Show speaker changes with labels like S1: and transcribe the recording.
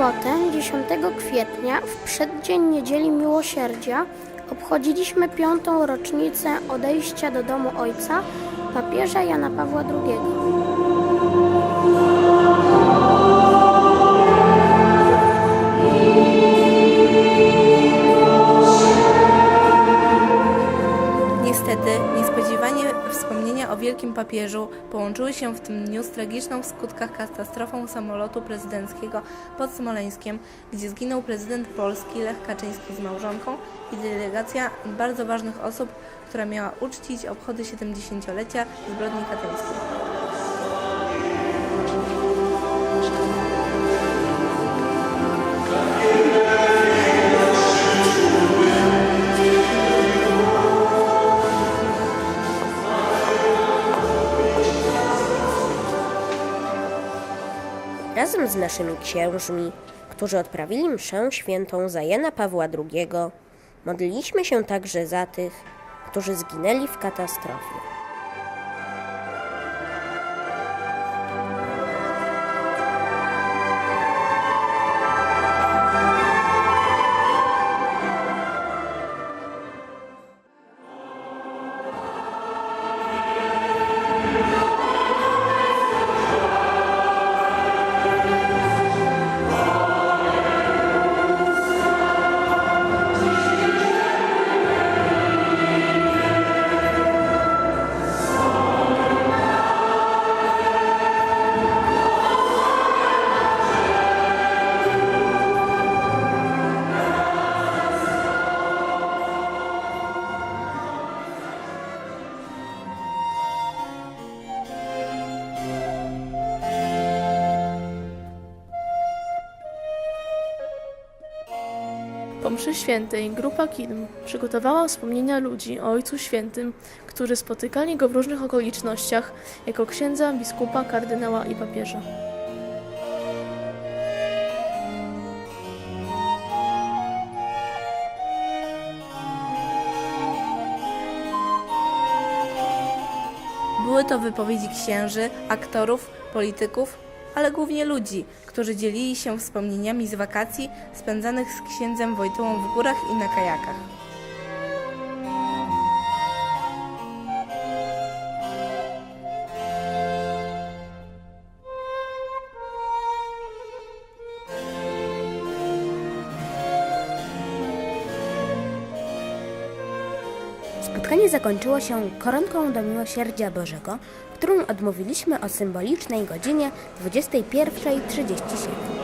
S1: sobotę, 10 kwietnia, w przeddzień Niedzieli Miłosierdzia, obchodziliśmy piątą rocznicę odejścia do domu Ojca papieża Jana Pawła II.
S2: Niespodziewanie wspomnienia o wielkim papieżu połączyły się w tym dniu z tragiczną w skutkach katastrofą samolotu prezydenckiego pod Smoleńskiem, gdzie zginął prezydent Polski Lech Kaczyński z małżonką i delegacja bardzo ważnych osób, która miała uczcić obchody 70-lecia zbrodni katyńskiej.
S3: Z naszymi księżmi, którzy odprawili mszę świętą za Jana Pawła II, modliliśmy się także za tych, którzy zginęli w katastrofie.
S4: Mszy świętej grupa Kilm przygotowała wspomnienia ludzi o Ojcu Świętym, którzy spotykali go w różnych okolicznościach jako księdza, biskupa, kardynała i papieża.
S2: Były to wypowiedzi księży, aktorów, polityków, ale głównie ludzi, którzy dzielili się wspomnieniami z wakacji spędzanych z księdzem Wojtyłą w górach i na kajakach.
S3: Spotkanie zakończyło się koronką do miłosierdzia Bożego, którą odmówiliśmy o symbolicznej godzinie 21.37.